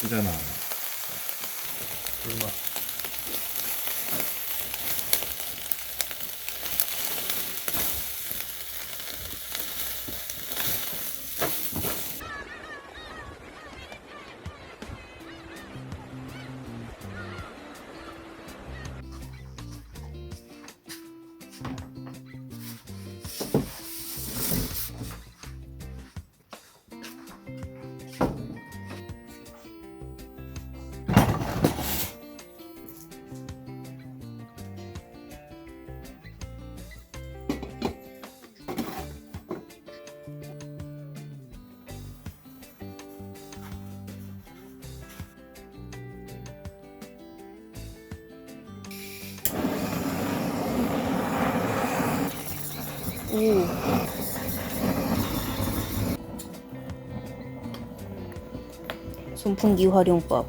그잖아. 불맛. 오. 선풍기 활용법.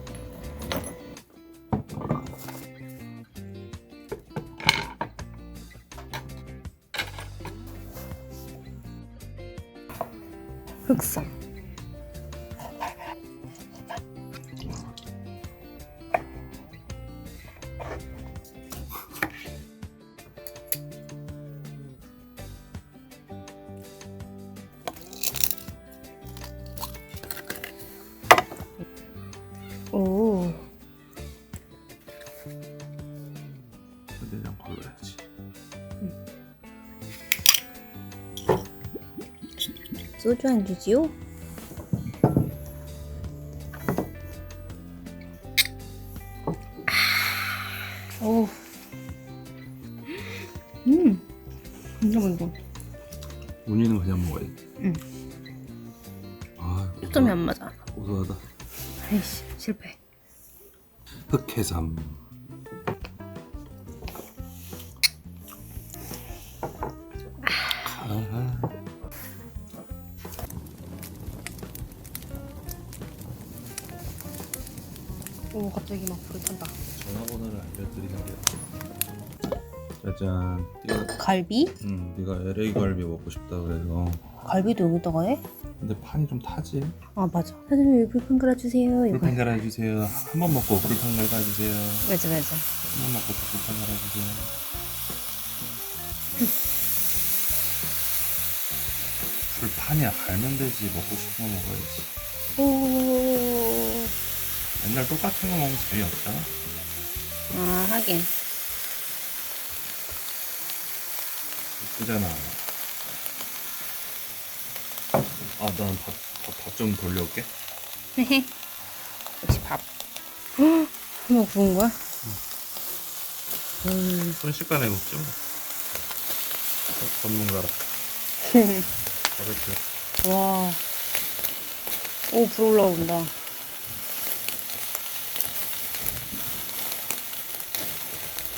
흑삼. 내장 걸러야지. 소주 한 주지요? 오. 음. 진짜 맛있어. 운이는 그냥 먹어야지. 응. 아, 초점이 안 맞아. 고소하다. 아이씨, 실패. 흑해삼. 오, 갑자기 막 불이 탄다. 전화번호를 알려드리는 게. 짜잔. 네가, 갈비? 음, 네가 LA 갈비 먹고 싶다 그래서. 갈비도 여기다가 해? 근데 판이 좀 타지. 아, 맞아. 사장님, 여기 불판 갈아주세요. 이거. 불판 갈아주세요. 한 번 먹고 불판 갈아주세요. 맞아, 맞아. 한 번 먹고 또 불판 갈아주세요. 불판이야 갈면 되지 먹고 싶은 거 먹어야지. 오. 맨날 똑같은 거 먹으면 재미없잖아. 아, 하긴. 예쁘잖아. 아, 난 밥, 밥, 밥 좀 돌려올게. 역시 밥. 헉, 한번 구운 거야? 음. 순식간에 먹죠. 전문가라. 잘했죠. 와. 오, 불 올라온다.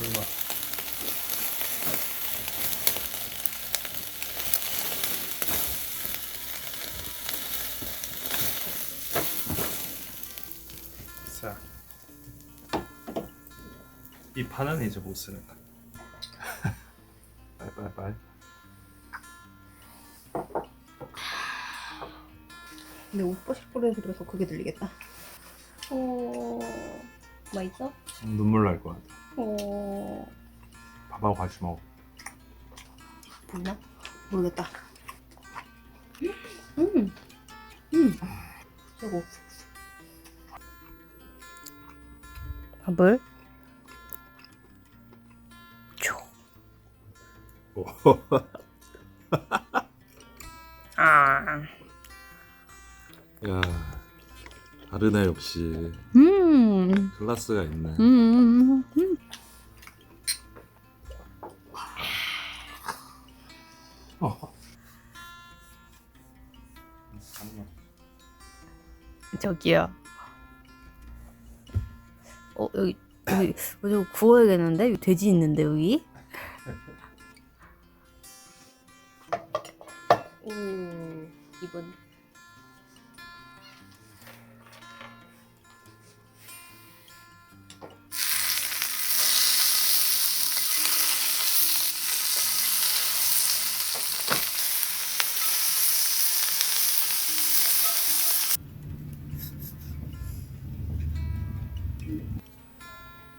불맛. 자. 이 판은 이제 못 쓰는 거. 빨리빨리빨리. 근데 옷 벗을 거리에서 들어서 그게 들리겠다. 어, 맛있어? 눈물 날 것 같아. 어, 밥하고 같이 먹어. 보이나? 모르겠다. 음, 음, 최고. 밥을 초. 아, 야, 다르네 역시. 음, 클라스가 있네. 음, 음. 저기요. 어 여기 여기 여기 구워야겠는데 여기 돼지 있는데 여기. 오 이분.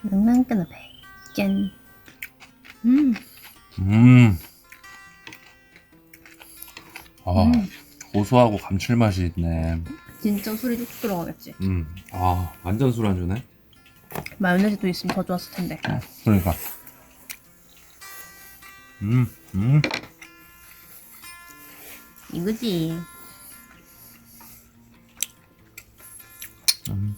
낭낭끈어 베이컨. 음. 음. 아, 음. 고소하고 감칠맛이 있네. 진짜 술이 쭉 들어가겠지. 음. 아, 완전 술안주네. 마요네즈도 있으면 더 좋았을 텐데. 음, 그러니까. 음, 음. 이거지. 음.